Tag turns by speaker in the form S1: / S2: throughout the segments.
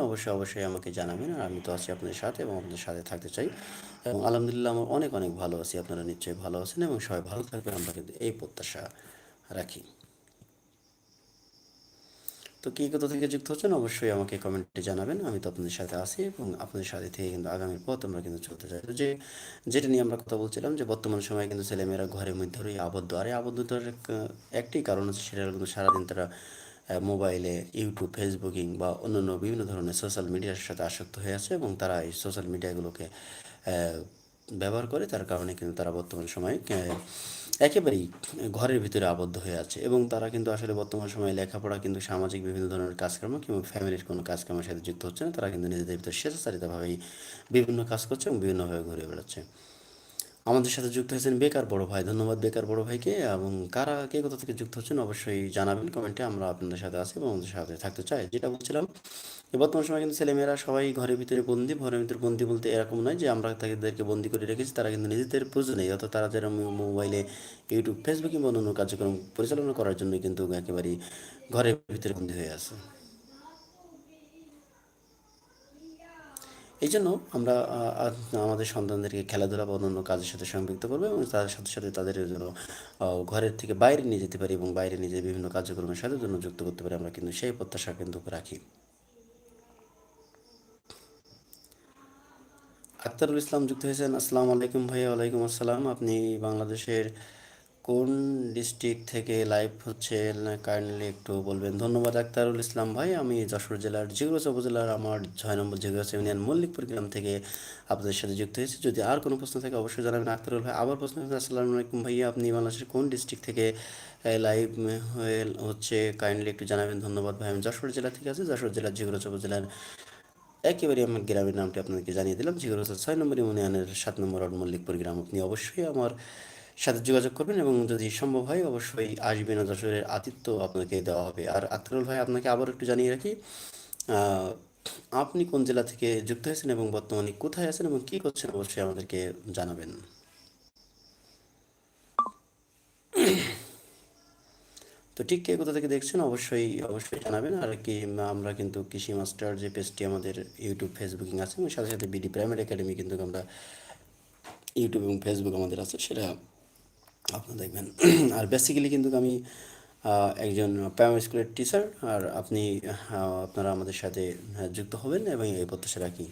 S1: অবশ্যই অবশ্যই আমাকে জানাবেন আর আমি তো আছি আপনাদের সাথে এবং আপনাদের সাথে থাকতে চাই। এবং আলহামদুলিল্লাহ আমার অনেক অনেক ভালো আছি, আপনারা নিশ্চয়ই ভালো আছেন এবং সবাই ভালো থাকবেন। আমরা কিন্তু এই প্রত্যাশা রাখি। তো কী কোথা থেকে যুক্ত হচ্ছেন অবশ্যই আমাকে কমেন্টে জানাবেন। আমি তো আপনাদের সাথে আছি এবং আপনাদের সাথে থেকে কিন্তু আগামীর পথ আমরা কিন্তু চলতে চাই। যে, যেটা নিয়ে আমরা কথা বলছিলাম যে, বর্তমান সময়ে কিন্তু ছেলেমেয়েরা ঘরের মধ্যে আবদ্ধ। আর এই আবদ্ধতার এক- একটি কারণ হচ্ছে সেটা কিন্তু সারাদিন তারা মোবাইলে, ইউটিউব, ফেসবুকিং বা অন্যান্য বিভিন্ন ধরনের সোশ্যাল মিডিয়ার সাথে আসক্ত হয়ে আছে এবং তারা এই সোশ্যাল মিডিয়াগুলোকে ব্যবহার করে তার কারণে কিন্তু তারা বর্তমান সময়ে একেবারেই ঘরের ভিতরে আবদ্ধ হয়ে আছে এবং তারা কিন্তু আসলে বর্তমান সময়ে লেখাপড়া কিন্তু সামাজিক বিভিন্ন ধরনের কাজকর্ম কিংবা ফ্যামিলির কোনো কাজকর্মের সাথে যুক্ত হচ্ছে না, তারা কিন্তু নিজেদের ভিতরে স্বেচ্ছাচারিতভাবেই বিভিন্ন কাজ করছে এবং বিভিন্নভাবে ঘুরে বেড়াচ্ছে। আমাদের সাথে যুক্ত হয়েছেন বেকার বড় ভাই। ধন্যবাদ বেকার বড় ভাইকে। এবং কারা, কে কোথা থেকে যুক্ত হচ্ছেন অবশ্যই জানাবেন। কমেন্টে আমরা আপনাদের সাথে আছি এবং আমাদের সাথে থাকতে চাই। যেটা বলছিলাম বর্তমান সময় কিন্তু ছেলেমেয়েরা সবাই ঘরের ভিতরে বন্দি। ঘরের ভিতরে বন্দি বলতে এরকম নয় যে আমরা তাদেরকে বন্দি করে রেখেছি। তারা কিন্তু নিজেদের প্রয়োজনেই অর্থাৎ তারা যারা মোবাইলে ইউটিউব, ফেসবুক কিংবা অন্যান্য কার্যক্রম পরিচালনা করার জন্য কিন্তু একেবারেই ঘরের ভিতরে বন্দি হয়ে আছে। এই জন্য আমরা আমাদের সন্তানদেরকে খেলাধুলা বা অন্যান্য কাজের সাথে সম্পৃক্ত করব এবং তার সাথে সাথে তাদের জন্য ঘরের থেকে বাইরে নিয়ে যেতে পারি এবং বাইরে নিয়ে যেয়ে বিভিন্ন কার্যক্রমের সাথে জন্য যুক্ত করতে পারি, আমরা কিন্তু সেই প্রত্যাশা কিন্তু রাখি। আক্তারুল ইসলাম যুক্ত হয়েছেন। আসসালামু আলাইকুম ভাইয়া, ওয়ালাইকুম আসসালাম। আপনি বাংলাদেশের কোন ডিস্ট্রিক্ট থেকে লাইভ হচ্ছে কাইন্ডলি একটু বলবেন। ধন্যবাদ আক্তারুল ইসলাম ভাই। আমি যশোর জেলার জিগুরস উপজেলার আমার ছয় নম্বর জিগুরস ইউনিয়ন মল্লিকপুর গ্রাম থেকে আপনাদের সাথে যুক্ত হয়েছি। যদি আর কোনো প্রশ্ন থাকে অবশ্যই জানাবেন। আক্তারুল ভাই, আবার প্রশ্ন হচ্ছে আসসালামু আলাইকুম ভাইয়া, আপনি বাংলাদেশের কোন ডিস্ট্রিক্ট থেকে লাইভ হয়ে হচ্ছে কাইন্ডলি একটু জানাবেন। ধন্যবাদ ভাই। আমি যশোর জেলা থেকে আছি, যশোর জেলার জিগুরস উপজেলার একেবারে আমার গ্রামের নামটি আপনাদেরকে জানিয়ে দিলাম। জিগর ছয় নম্বর ইউনিয়নের সাত নম্বর মল্লিকপুর গ্রাম। আপনি অবশ্যই আমার সাথে যোগাযোগ করবেন এবং যদি সম্ভব হয় অবশ্যই আসবেন যশোরের আতিথ্য আপনাকে দেওয়া হবে। আর আক্তারুল ভাই, আপনাকে আবার একটু জানিয়ে রাখি আপনি কোন জেলা থেকে যুক্ত হয়েছেন এবং বর্তমানে কোথায় আছেন এবং কী করছেন অবশ্যই আমাদেরকে জানাবেন। তো ঠিক কে কোথা থেকে দেখছেন অবশ্যই অবশ্যই জানাবেন। আর কি, আমরা কিন্তু কৃষি মাস্টার যে পেজটি আমাদের ইউটিউব, ফেসবুকিং আছে এবং সাথে সাথে বিডি প্রাইমারি একাডেমি কিন্তু আমরা ইউটিউব এবং ফেসবুক আমাদের আছে, সেটা আপনারা দেখবেন। আর বেসিক্যালি কিন্তু আমি একজন প্রাইমারি স্কুলের টিচার আর আপনি আপনারা আমাদের সাথে যুক্ত হবেন এবং এই প্রত্যাশা রাখি।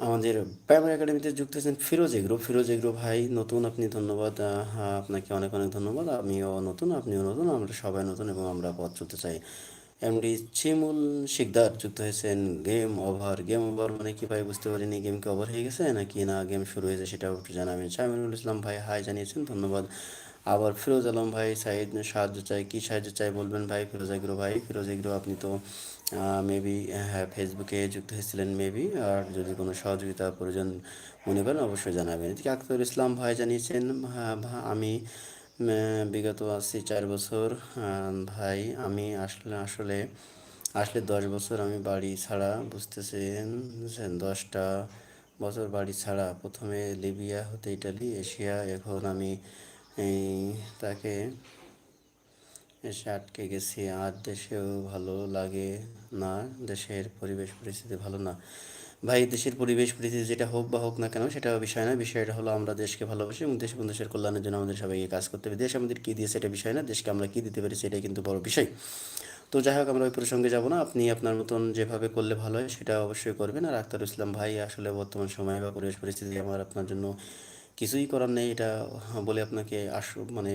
S1: আমাদের প্রাইমারি একাডেমিতে যুক্ত হয়েছেন ফিরোজ এগ্রো। ফিরোজ এগ্রো ভাই নতুন আপনি ধন্যবাদ হ্যাঁ, আপনাকে অনেক অনেক ধন্যবাদ। আমিও নতুন আপনিও নতুন আমরা সবাই নতুন এবং আমরা পথ চলতে চাই। এমডি চিমুল শিকদার যুক্ত হয়েছেন গেম ওভার গেম ওভার মানে কি ভাই বুঝতে পারিনি গেম কি ওভার হয়ে গেছে নাকি না গেম শুরু হয়েছে সেটাও একটু জানাবেন শামিনুল ইসলাম ভাই হাই জানিয়েছেন ধন্যবাদ। আবার ফিরোজ আলম ভাই সাইদ সাহায্য চাই কি সাহায্য চাই বলবেন ভাই? ফিরোজ এগ্রো ভাই ফিরোজ এগ্রো আপনি তো মেবি হ্যাঁ ফেসবুকে যুক্ত হয়েছিলেন মেবি আর যদি কোনো সহযোগিতা প্রয়োজন মনে করেন অবশ্যই জানাবেন। এদিকে আক্তার ইসলাম ভাই জানিয়েছেন হ্যাঁ, আমি বিগত আছি চার বছর। ভাই, আমি আসলে আসলে আসলে দশ বছর আমি বাড়ি ছাড়া, বুঝতেছেন? দশটা বছর বাড়ি ছাড়া। প্রথমে লিবিয়া হতে ইটালি, এশিয়া। এখন আমি তাকে এসে আটকে গেছি। আর দেশেও ভালো লাগে না। দেশের পরিবেশ, পরিস্থিতি ভালো না। ভাই দেশের পরিবেশ পরিস্থিতি যেটা হোক বা হোক না কেন, সেটা বিষয় না। বিষয়টা হলো আমরা দেশকে ভালোবাসি এবং দেশ এবং দেশের কল্যাণের জন্য আমাদের সবাইকে কাজ করতে হবে। দেশ আমাদের কী দিয়ে সেটা বিষয় না। দেশকে আমরা কী দিতে পারি সেটাই কিন্তু বড় বিষয়। তো যাই হোক, আমরা ওই প্রসঙ্গে যাব না। আপনি আপনার মতন যেভাবে করলে ভালো হয় সেটা অবশ্যই করবেন। আর আক্তার ইসলাম ভাই আসলে বর্তমান সময় বা পরিবেশ পরিস্থিতি আমার আপনার জন্য কিছুই করার নেই। এটা বলে আপনাকে আস মানে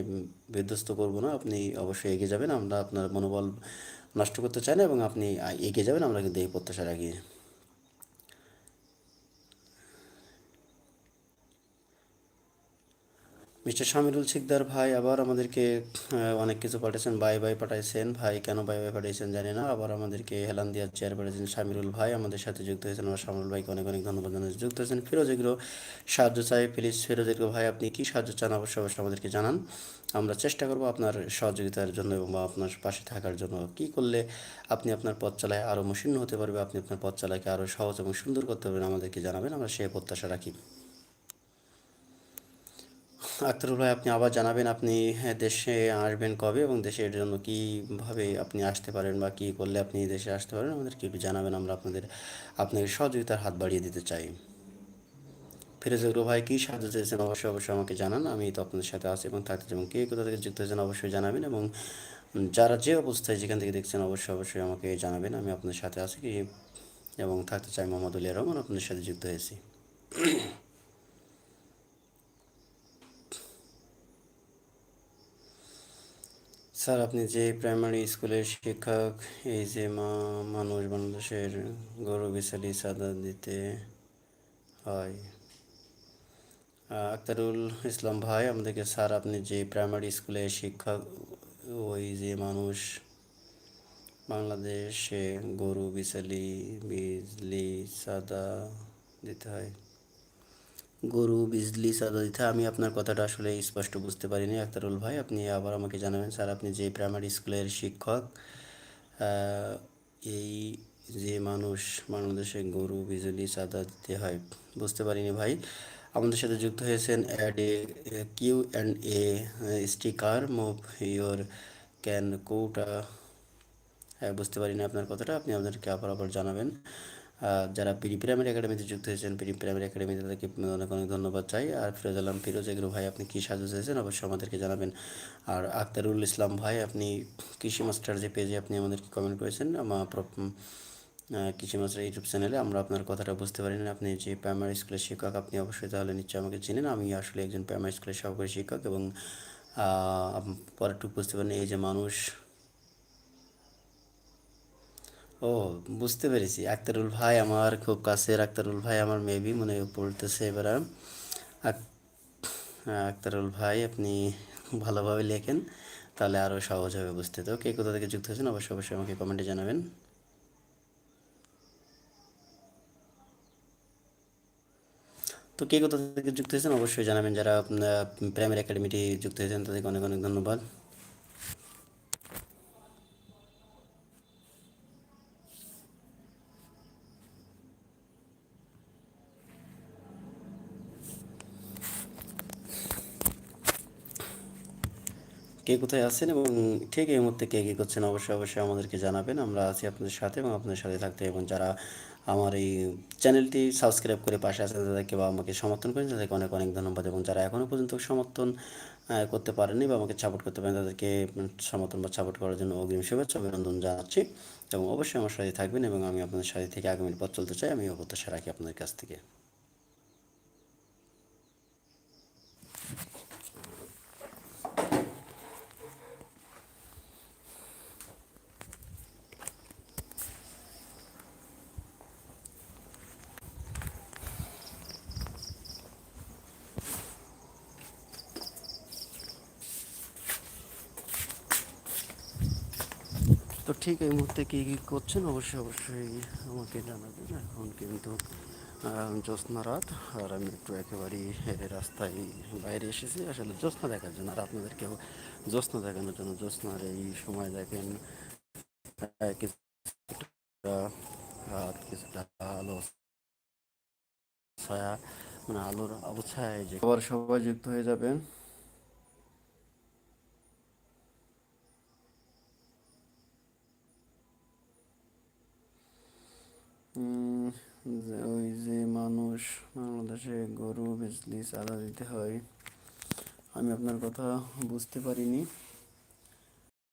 S1: বিধ্বস্ত করব না। আপনি অবশ্যই এগিয়ে যাবেন। আমরা আপনার মনোবল নষ্ট করতে চাই না এবং আপনি এগিয়ে যাবেন। আমরা কিন্তু এই প্রত্যাশা রাখি। মিস্টার শামিরুল শিকদার ভাই আবার আমাদেরকে অনেক কিছু পাঠিয়েছেন বাই বাই পাঠাইছেন। ভাই কেন বাই বাই পাঠিয়েছেন জানি না। আবার আমাদেরকে হেলান দিয়ার চেয়ার পাঠিয়েছেন শামিরুল ভাই আমাদের সাথে যুক্ত হয়েছেন। আমার শামিরুল ভাইকে অনেক অনেক ধন্যবাদ জানাচ্ছি। যুক্ত হয়েছেন ফিরোজ এগুলো সাহায্য চাই প্লিজ। ফিরোজ এগুলো ভাই, আপনি কী সাহায্য চান? অবশ্যই অবশ্যই আমাদেরকে জানান। আমরা চেষ্টা করব আপনার সহযোগিতার জন্য এবং বা আপনার পাশে থাকার জন্য। কী করলে আপনি আপনার পথ চালায় আরও মসৃণ হতে পারবে, আপনি আপনার পথ চালাকে আরও সহজ এবং সুন্দর করতে পারবেন আমাদেরকে জানাবেন। আমরা সে প্রত্যাশা রাখি। আক্তারুল ভাই আপনি আবার জানাবেন আপনি দেশে আসবেন কবে এবং দেশের জন্য কীভাবে আপনি আসতে পারেন বা কী করলে আপনি দেশে আসতে পারেন, আমাদেরকে একটু জানাবেন, আমরা আপনাদের আপনাকে সহযোগিতার হাত বাড়িয়ে দিতে চাই। ফিরোজ ফিরোজুর ভাই, কী সাহায্য চেয়েছেন? অবশ্যই অবশ্যই আমাকে জানান, আমি তো আপনাদের সাথে আছি এবং থাকতে চাই এবং কে কোথা থেকে যুক্ত হয়েছেন অবশ্যই জানাবেন এবং যারা যে অবস্থায় যেখান থেকে দেখছেন অবশ্যই অবশ্যই আমাকে জানাবেন, আমি আপনাদের সাথে আছি এবং থাকতে চাই মোহাম্মদ উলিয়া রহমান আপনাদের সাথে যুক্ত হয়েছি। স্যার, আপনি যে প্রাইমারি স্কুলের শিক্ষক, এই যে মা, মানুষ বাংলাদেশের গৌরবশালী সাদা দিতে হয়। আক্তারুল ইসলাম ভাই, আমাদেরকে স্যার, আপনি যে প্রাইমারি স্কুলের শিক্ষক, ওই যে মানুষ বাংলাদেশে গরু বিশালি বিজলি সাদা দিতে হয়। গরু বিজলি সাদা দিতে আমি আপনার কথাটা আসলে স্পষ্ট বুঝতে পারিনি আক্তারুল ভাই, আপনি আবার আমাকে জানাবেন। স্যার, আপনি যে প্রাইমারি স্কুলের শিক্ষক এই যে মানুষ বাংলাদেশে গরু বিজলি চাঁদা দিতে হয়, বুঝতে পারিনি ভাই। আমাদের সাথে যুক্ত হয়েছেন add a Q and A sticker move your can কোটা হ্যাঁ বুঝতে পারিনি আপনার কথাটা, আপনি আমাদেরকে আবার আবার জানাবেন। যারা পিডি প্রাইমারি একাডেমিতে যুক্ত হয়েছেন পিডি প্রাইমারি একাডেমিতে তাদেরকে অনেক অনেক ধন্যবাদ চাই। আর ফিরোজ আলম ফিরোজ, এগুলো ভাই আপনি কী সাহায্য চেয়েছেন অবশ্যই আমাদেরকে জানাবেন। আর আক্তারুল ইসলাম ভাই, আপনি কৃষি মাস্টার যে পেজে আপনি আমাদেরকে কমেন্ট করেছেন আমার প্র- কৃষি মাস্টার ইউটিউব চ্যানেলে, আমরা আপনার কথাটা বুঝতে পারিনি আপনি যে প্রাইমারি স্কুলের শিক্ষক, আপনি অবশ্যই তাহলে নিশ্চয়ই আমাকে চিনেন। আমি আসলে একজন প্রাইমারি স্কুলের সহকারী শিক্ষক এবং পরেরটুকু বুঝতে পারেন এই যে মানুষ ও, বুঝতে পেরেছি। আক্তারুল ভাই আমার খুব কাছের। আক্তারুল ভাই আমার মেবি মনে পড়তেছে এবার। আক- আক্তারুল ভাই আপনি ভালোভাবে লেখেন, তাহলে আরও সহজ হবে বুঝতে। তো কে কোথা থেকে যুক্ত হয়েছেন অবশ্যই অবশ্যই আমাকে কমেন্টে জানাবেন। তো কে কোথা থেকে যুক্ত হয়েছেন অবশ্যই জানাবেন। যারা প্রাইমারি একাডেমিটি যুক্ত হয়েছেন তাদেরকে অনেক অনেক ধন্যবাদ। কে কোথায় আছেন এবং ঠিক এই মুহূর্তে কে কী করছেন অবশ্যই অবশ্যই আমাদেরকে জানাবেন। আমরা আছি আপনাদের সাথে এবং আপনাদের সাথে থাকতে এবং যারা আমার এই চ্যানেলটি সাবস্ক্রাইব করে পাশে আছে তাদেরকে বা আমাকে সমর্থন করেন তাদেরকে অনেক অনেক ধন্যবাদ এবং যারা এখনও পর্যন্ত সমর্থন করতে পারেননি বা আমাকে সাপোর্ট করতে পারেন তাদেরকে সমর্থন বা সাপোর্ট করার জন্য অগ্রিম শুভেচ্ছা, অভিনন্দন জানাচ্ছি এবং অবশ্যই আমার সাথে থাকবেন এবং আমি আপনাদের সাথে থেকে আগামী পথ চলতে চাই। আমি প্রত্যাশা রাখি আপনাদের কাছ থেকে। ঠিক এই মুহূর্তে কী কী করছেন, অবশ্যই অবশ্যই আমাকে জানাবেন। এখন কিন্তু জ্যোৎস্না রাত, আর আমি একটু একেবারেই রাস্তায় বাইরে এসেছি। আসলে জ্যোৎস্না দেখার জন্য, আর আপনাদেরকেও জ্যোৎস্না দেখানোর জন্য, জ্যোৎস্নার এই সময় দেখেন রাত কিছুটা আলো, ছায়া মানে আলোর অবছায় যে আবার সবাই যুক্ত হয়ে যাবেন উম, যে ওই যে মানুষ বাংলাদেশে গরু বিজলি চাঁদা দিতে হয়। আমি আপনার কথা বুঝতে পারিনি।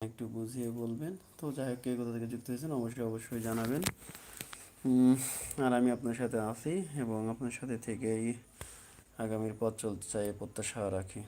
S1: একটু বুঝিয়ে বলবেন। তো যাই হোক, কে কোথা থেকে যুক্ত হয়েছেন অবশ্যই অবশ্যই জানাবেন। আর আমি আপনার সাথে আছি এবং আপনার সাথে থেকেই আগামীর পথ চলতে চাই, প্রত্যাশা রাখি।